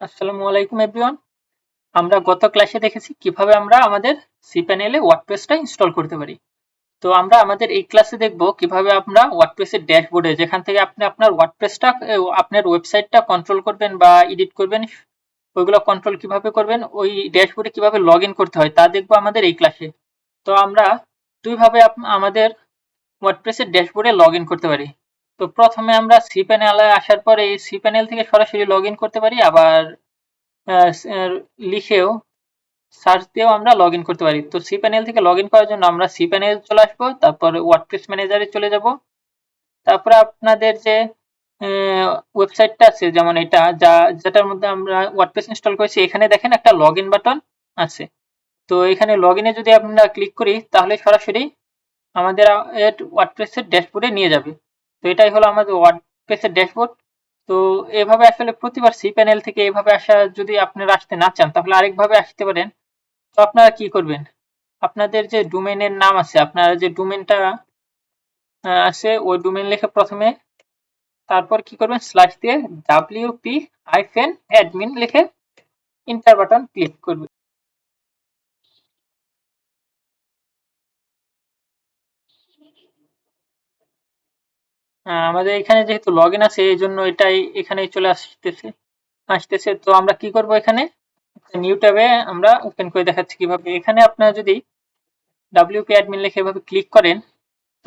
আসসালামু আলাইকুম এভরিওয়ান আমরা গত ক্লাসে দেখেছি কীভাবে আমরা আমাদের সি প্যানেলে ওয়ার্ডপ্রেসটা ইনস্টল করতে পারি। তো আমরা আমাদের এই ক্লাসে দেখব কীভাবে আমরা ওয়ার্ডপ্রেসের ড্যাশবোর্ডে যেখান থেকে আপনি আপনার ওয়ার্ডপ্রেসটা আপনার ওয়েবসাইটটা কন্ট্রোল করবেন বা এডিট করবেন, ওইগুলো কন্ট্রোল কীভাবে করবেন, ওই ড্যাশবোর্ডে কীভাবে লগ করতে হয়, তা দেখব আমাদের এই ক্লাসে তো আমরা দুইভাবে আমাদের ওয়ার্ডপ্রেসের ড্যাশবোর্ডে লগ করতে পারি। তো প্রথমে আমরা সি প্যানেলে আসার পরে এই সি প্যানেল থেকে সরাসরি লগ ইন করতে পারি, আবার লিখেও সার্চ দিয়েও আমরা লগ ইন করতে পারি। তো সি প্যানেল থেকে লগ ইন করার জন্য আমরা সি প্যানেল চলে আসব, তারপর ওয়ার্ডপ্রেস ম্যানেজারে চলে যাব। তারপরে আপনাদের যে ওয়েবসাইটটা আছে, যেমন এটা, যা, যেটার মধ্যে আমরা ওয়ার্ডপ্রেস ইনস্টল করেছি, এখানে দেখেন একটা লগ ইন বাটন আছে। তো এখানে লগ ইনে যদি আমরা ক্লিক করি, তাহলে সরাসরি আমাদের ওয়ার্ডপ্রেসের ড্যাশবোর্ডে নিয়ে যাবে। তো এটাই হলো আমাদের ওয়ার্ডপ্রেসের ড্যাশবোর্ড তো এভাবে আসলে প্রতিবার সি প্যানেল থেকে এভাবে আসা যদি আপনারা আসতে না চান, তাহলে আরেকভাবে আসতে পারেন। তো আপনারা কি করবেন? আপনাদের যে ডোমেনের নাম আছে, আপনারা যে ডোমেনটা আছে, ওই ডোমেন লিখে প্রথমে তারপর কি করবেন? স্ল্যাশ দিয়ে ডাব্লিউপি আইফেন অ্যাডমিন লিখে ইন্টার বাটন ক্লিক করবেন। আমাদের এখানে যেহেতু লগ ইন আছে, এই জন্য এটাই এখানে চলে আসতেছে। আসতেছে, তো আমরা কি করব এখানে? নিউ ট্যাবে আমরা ওপেন করে দেখাচ্ছি কীভাবে। এখানে আপনারা যদি ডাব্লিউপি অ্যাডমিন লিখে এভাবে ক্লিক করেন,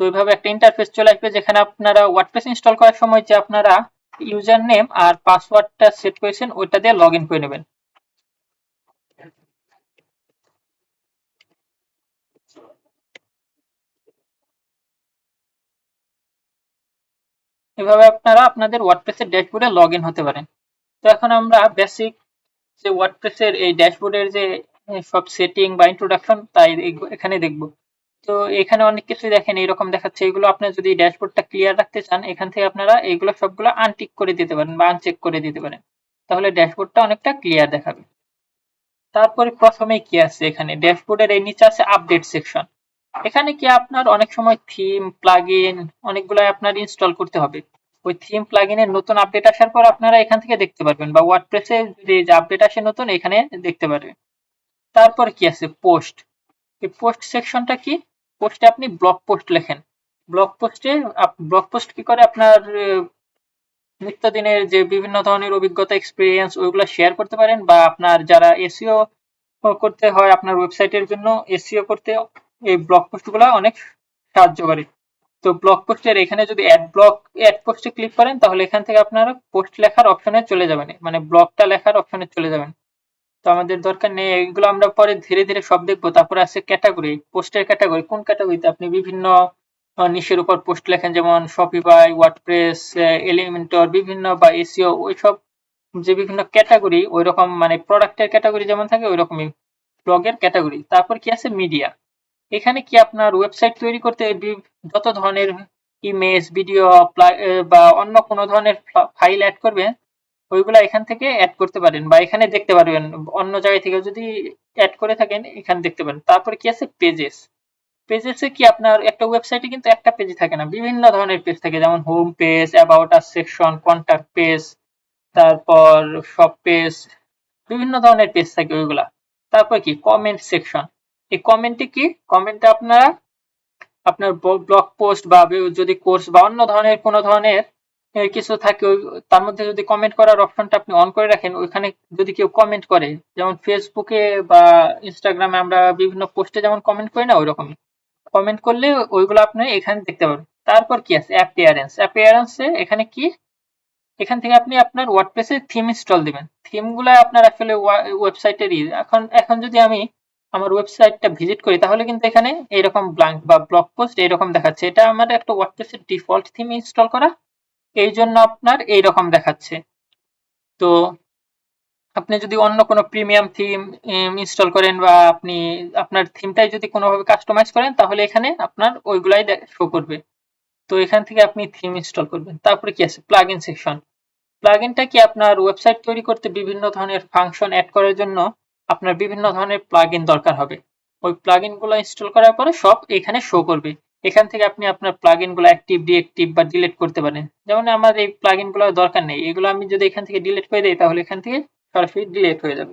তো এইভাবে একটা ইন্টারফেস চলে আসবে যেখানে আপনারা ওয়ার্ডপ্রেস ইনস্টল করার সময় যে আপনারা ইউজার নেম আর পাসওয়ার্ডটা সেট করেছেন, ওইটা দিয়ে লগ ইন করে নেবেন। এভাবে আপনারা আপনাদের ওয়ার্ডপ্রেসের ড্যাশবোর্ডে লগ হতে পারেন। তো এখন আমরা বেসিক যে ওয়ার্ডপ্রেসের এই ড্যাশবোর্ডের যে সব সেটিং বা ইন্ট্রোডাকশন তাই এখানে দেখব। তো এখানে অনেক কিছু দেখেন, এইরকম দেখাচ্ছে। এগুলো আপনার যদি ড্যাশবোর্ডটা ক্লিয়ার রাখতে চান, এখান থেকে আপনারা এগুলো সবগুলো আনটিক করে দিতে পারেন বা আনচেক করে দিতে পারেন। তাহলে ড্যাশবোর্ডটা অনেকটা ক্লিয়ার দেখাবে। তারপরে প্রথমে কি আছে এখানে? ড্যাশবোর্ডের এই নিচে আছে আপডেট সেকশন এখানে কি আপনার অনেক সময় থিম প্লাগইন অনেকগুলো আপনার ইনস্টল করতে হবে। ওই থিম প্লাগইনের নতুন আপডেট আসার পর আপনারা এখান থেকে দেখতে পারবেন বা ওয়ার্ডপ্রেসে যদি আপডেট আসে নতুন, এখানে দেখতে পারবেন। তারপর কি আছে? পোস্ট এই পোস্ট সেকশনটা কি? পোস্টে আপনি ব্লগ পোস্ট লেখেন। ব্লগ পোস্টে ব্লগ পোস্ট কি করে? আপনার নিত্যদিনের যে বিভিন্ন ধরনের অভিজ্ঞতা এক্সপিরিয়েন্স ওইগুলো শেয়ার করতে পারেন বা আপনার যারা এসিও করতে হয়, আপনার ওয়েবসাইটের জন্য এসিও করতে এই ব্লগ পোস্টগুলো অনেক সাহায্য করে তো ব্লগ পোস্টের এখানে যদি অ্যাড ব্লগ অ্যাড পোস্টে ক্লিক করেন, তাহলে এখান থেকে আপনারা পোস্ট লেখার অপশনে চলে যাবেন। মানে ব্লগটা লেখার অপশনে চলে যাবেন। তো আমাদের দরকার নেই, এগুলো আমরা পরে ধীরে ধীরে সব দেখব। তারপরে আছে ক্যাটাগরি পোস্টের ক্যাটাগরি কোন ক্যাটাগরিতে আপনি বিভিন্ন নিশের উপর পোস্ট লেখেন? যেমন শপিফাই ওয়ার্ডপ্রেস এলিমেন্টর বিভিন্ন বা এসিও ওইসব যে বিভিন্ন ক্যাটাগরি ওই রকম মানে প্রোডাক্টের ক্যাটাগরি যেমন থাকে ওই রকমই ব্লগের ক্যাটাগরি তারপর কি আছে? মিডিয়া এখানে কি আপনার ওয়েবসাইট তৈরি করতে যত ধরনের ইমেজ ভিডিও বা অন্য কোনো ধরনের ফাইল অ্যাড করবেন, ওইগুলো এখান থেকে অ্যাড করতে পারেন বা এখানে দেখতে পারবেন। অন্য জায়গা থেকে যদি অ্যাড করে থাকেন, এখানে দেখতে পারেন। তারপরে কি আছে? পেজেস পেজেসে কি আপনার একটা ওয়েবসাইটে কিন্তু একটা পেজ থাকে না। বিভিন্ন ধরনের পেজ থাকে, যেমন home page about us section contact page তারপর সব পেজ বিভিন্ন ধরনের পেজ থাকে ওইগুলা। তারপর কি? কমেন্ট সেকশন এই কমেন্টে কি? কমেন্টে আপনারা, আপনার ব্লগ পোস্ট বা যদি কোর্স বা অন্য ধরনের কোনো ধরনের কিছু থাকে তার মধ্যে যদি কমেন্ট করার অপশনটা আপনি অন করে রাখেন, ওইখানে যদি কেউ কমেন্ট করে, যেমন ফেসবুকে বা ইনস্টাগ্রামে আমরা বিভিন্ন পোস্টে যেমন কমেন্ট করি না ওই রকমই কমেন্ট করলে ওইগুলো আপনি এখানে দেখতে পাবেন তারপর কি আছে? অ্যাপিয়ারেন্স অ্যাপিয়ারেন্সে এখানে কি? এখান থেকে আপনি আপনার ওয়ার্ডপ্রেসে থিম ইনস্টল দিবেন। থিমগুলো আপনার আসলে ওয়েবসাইটেরই এখন এখন যদি আমি আমার ওয়েবসাইটটা ভিজিট করি, তাহলে কিন্তু এখানে এইরকম ব্ল্যাঙ্ক বা ব্লগ পোস্ট এইরকম দেখাচ্ছে। এটা আমার একটা ওয়ার্ডপ্রেসের ডিফল্ট থিম ইনস্টল করা। এই জন্য আপনার এইরকম দেখাচ্ছে। তো আপনি যদি অন্য কোনো প্রিমিয়াম থিম ইনস্টল করেন বা আপনি, আপনার থিমটাই যদি কোনোভাবে কাস্টমাইজ করেন, তাহলে এখানে আপনার ওইগুলাই শো করবে। তো এখান থেকে আপনি থিম ইনস্টল করবেন। তারপরে কি আছে? প্লাগ ইন সেকশন প্লাগ ইনটা কি আপনার ওয়েবসাইট তৈরি করতে বিভিন্ন ধরনের ফাংশন অ্যাড করার জন্য আপনার বিভিন্ন ধরনের প্লাগ দরকার হবে। ওই প্লাগগুলো ইনস্টল করার পরে সব এখানে শো করবে। এখান থেকে আপনি আপনার প্লাগগুলো অ্যাক্টিভ ডিএক্টিভ বা ডিলিট করতে পারেন। যেমন আমার এই প্লাগগুলো দরকার নেই। এগুলো আমি যদি এখান থেকে ডিলিট করে দিই, তাহলে এখান থেকে সরাসরি ডিলিট হয়ে যাবে।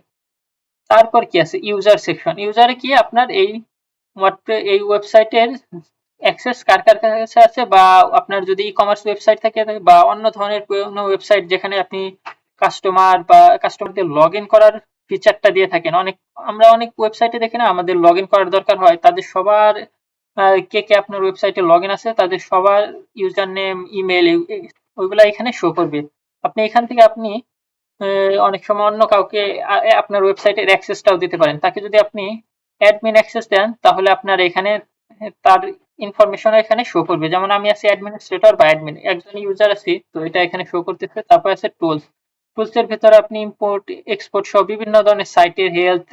তারপর কি আছে? ইউজার সেকশন ইউজারে কি আপনার এই এই ওয়েবসাইটের অ্যাক্সেস কার কার কাছে আছে? বা আপনার যদি ই কমার্স ওয়েবসাইট থাকে, বা অন্য ধরনের কোনো ওয়েবসাইট যেখানে আপনি কাস্টমার বা কাস্টমারদের লগ ইন করার ফিচারটা দিয়ে থাকেন। অনেক, আমরা অনেক ওয়েবসাইটে দেখি না, আমাদের লগ করার দরকার হয়। তাদের সবার কে কে আপনার ওয়েবসাইটে লগ আছে, তাদের সবার ইউজার নেম ইমেল ওইগুলা এখানে শো করবে। আপনি এখান থেকে আপনি অনেক সময় অন্য কাউকে আপনার ওয়েবসাইটের অ্যাক্সেসটাও দিতে পারেন। তাকে যদি আপনি অ্যাডমিন অ্যাক্সেস দেন, তাহলে আপনার এখানে, তার ইনফরমেশন এখানে শো করবে। যেমন আমি আছি অ্যাডমিনিস্ট্রেটর বা অ্যাডমিন একজন ইউজার আছি, তো এটা এখানে শো করতেছে, তারপর আছে টুলস টুলস এর ভেতরে আপনি ইম্পোর্ট এক্সপোর্ট সহ বিভিন্ন ধরনের সাইটের হেলথ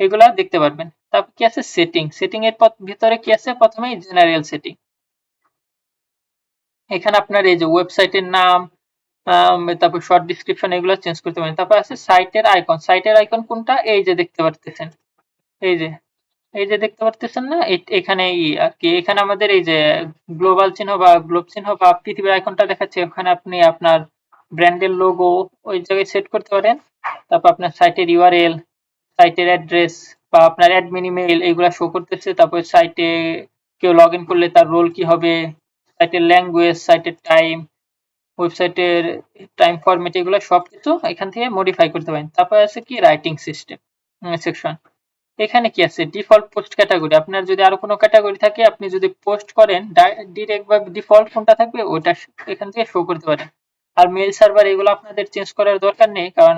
এগুলা দেখতে পারবেন। তারপর কি আছে? সেটিং সেটিং এর ভিতরে কি আছে? প্রথমেই জেনারেল সেটিং এখানে আপনার এই যে ওয়েবসাইটের নাম তারপর শর্ট ডিসক্রিপশন এগুলো চেঞ্জ করতে পারেন। তারপর আছে সাইটের আইকন সাইটের আইকন কোনটা? এই যে দেখতে পারতেছেন। এই যে এই যে দেখতে পারতেছেন না? এখানে ই আর কি। এখানে আমাদের এই যে গ্লোবাল চিহ্ন বা গ্লোব চিহ্ন বা পৃথিবীর আইকনটা দেখাচ্ছে। ওখানে আপনি আপনার ব্র্যান্ডের লোগো ওই জায়গায় সেট করতে পারেন। তারপর আপনার সাইটের ইউআরএল সাইটের অ্যাড্রেস বা আপনার অ্যাডমিন ইমেল এগুলা শো করতেছে। তারপর সাইটে কেউ লগ ইন করলে তার রোল কি হবে সাইটের ল্যাঙ্গুয়েজ সাইটের টাইম ওয়েবসাইটের টাইম ফরম্যাট এগুলো সবকিছু এখান থেকে মডিফাই করতে পারেন। তারপর আছে কি রাইটিং সিস্টেম সেকশন এখানে কি আছে? ডিফল্ট পোস্ট ক্যাটাগরি আপনার যদি আরও কোনো ক্যাটাগরি থাকে, আপনি যদি পোস্ট করেন ডিরেক্ট বা ডিফল্ট কোনটা থাকবে, ওটা এখান থেকে শো করতে পারেন। আর মেল সার্ভার এগুলো আপনাদের চেঞ্জ করার দরকার নেই, কারণ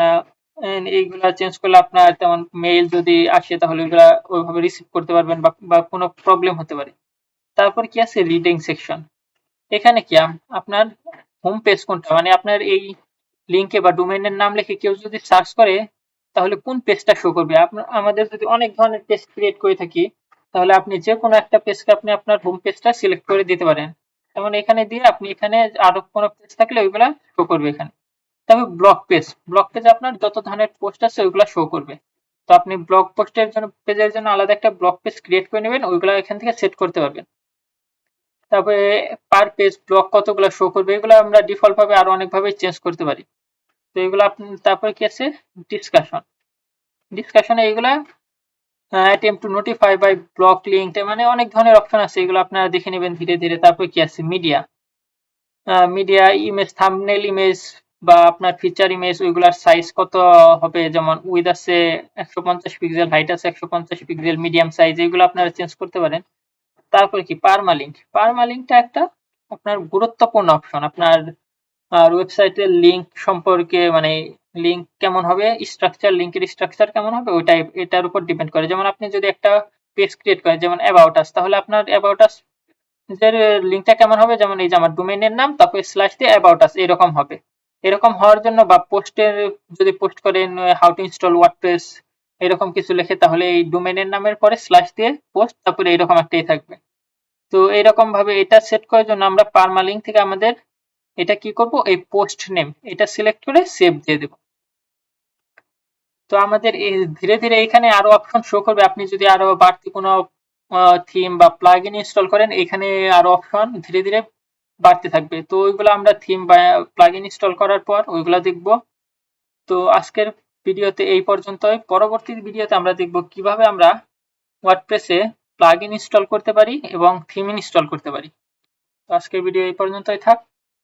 এইগুলা চেঞ্জ করলে আপনার তেমন মেইল যদি আসে তাহলে ওইগুলা ওইভাবে রিসিভ করতে পারবেন বা কোনো প্রবলেম হতে পারে। তারপর কি আছে? রিডিং সেকশন এখানে কি? আপনার হোম পেজ কোনটা? মানে আপনার এই লিঙ্কে বা ডোমেইনের নাম লিখে কেউ যদি সার্চ করে, তাহলে কোন পেজটা শো করবে? আপনার আমাদের যদি অনেক ধরনের পেজ ক্রিয়েট করে থাকি, তাহলে আপনি যে কোনো একটা পেজকে আপনি আপনার হোম পেজটা সিলেক্ট করে দিতে পারেন। যেমন এখানে দিয়ে আপনি এখানে আরও কোনো পেজ থাকলে ওইগুলা শো করবে এখানে। তবে ব্লক পেজ ব্লক পেজ আপনার যত ধরনের পোস্ট আছে ওইগুলা শো করবে। তো আপনি ব্লক পোস্টের জন্য পেজের জন্য আলাদা একটা ব্লক পেজ ক্রিয়েট করে নেবেন, ওইগুলা এখান থেকে সেট করতে পারবেন। তারপরে পার পেজ ব্লক কতগুলো শো করবে, এগুলো আমরা ডিফল্ট ভাবে আরও অনেক ভাবে চেঞ্জ করতে পারি। তো এগুলো আপনি, তারপরে কি আছে? ডিসকাশন ডিসকাশনে এগুলা attempt to notify by block link মানে অনেক ধরনের অপশন আছে, এগুলো আপনারা দেখে নেবেন ধীরে ধীরে, তারপরে কি আছে? Media media image thumbnail image বা আপনার ফিচার ইমেজ ওইগুলার সাইজ কত হবে? যেমন উইথ আছে একশো পঞ্চাশ পিক্সেল হাইট আছে একশো পঞ্চাশ পিক্সেল মিডিয়াম সাইজ এগুলো আপনারা চেঞ্জ করতে পারেন। তারপরে কি? পারমালিঙ্ক পারমালিঙ্কটা একটা আপনার গুরুত্বপূর্ণ অপশন আপনার আর ওয়েবসাইটের লিংক সম্পর্কে মানে লিংক কেমন হবে স্ট্রাকচার লিংকের স্ট্রাকচার কেমন হবে, ওইটাই, এটার উপর ডিপেন্ড করে। যেমন আপনি যদি একটা পেজ ক্রিয়েট করেন, যেমন অ্যাবাউট আস তাহলে আপনার অ্যাবাউট আস এর লিংকটা কেমন হবে? যেমন এই যে আমার ডোমেইনের নাম, তারপর স্ল্যাশ দিয়ে অ্যাবাউট আস এরকম হবে। এরকম হওয়ার জন্য বা পোস্টের যদি পোস্ট করেন হাউ টু ইনস্টল ওয়ার্ডপ্রেস এরকম কিছু লেখে, তাহলে এই ডোমেইনের নামের পরে স্ল্যাশ দিয়ে পোস্ট তারপরে এরকম একটাই থাকবে। তো এরকম ভাবে এটা সেট করার জন্য আমরা পারমালিঙ্ক থেকে আমাদের এটা কি করব? এই পোস্ট নেম এটা সিলেক্ট করে সেভ দিয়ে দেব। তো আমাদের ধীরে ধীরে এখানে আরও অপশন শো করবে। আপনি যদি আরও বাড়তি কোনো থিম বা প্লাগইন ইনস্টল করেন, এখানে আরও অপশন ধীরে ধীরে বাড়তে থাকবে। তো ওইগুলো আমরা থিম বা প্লাগইন ইনস্টল করার পর ওইগুলো দেখব। তো আজকের ভিডিওতে এই পর্যন্তই। পরবর্তী ভিডিওতে আমরা দেখব কীভাবে আমরা ওয়ার্ডপ্রেসে প্লাগইন ইনস্টল করতে পারি এবং থিম ইনস্টল করতে পারি। তো আজকের ভিডিও এই পর্যন্তই থাক।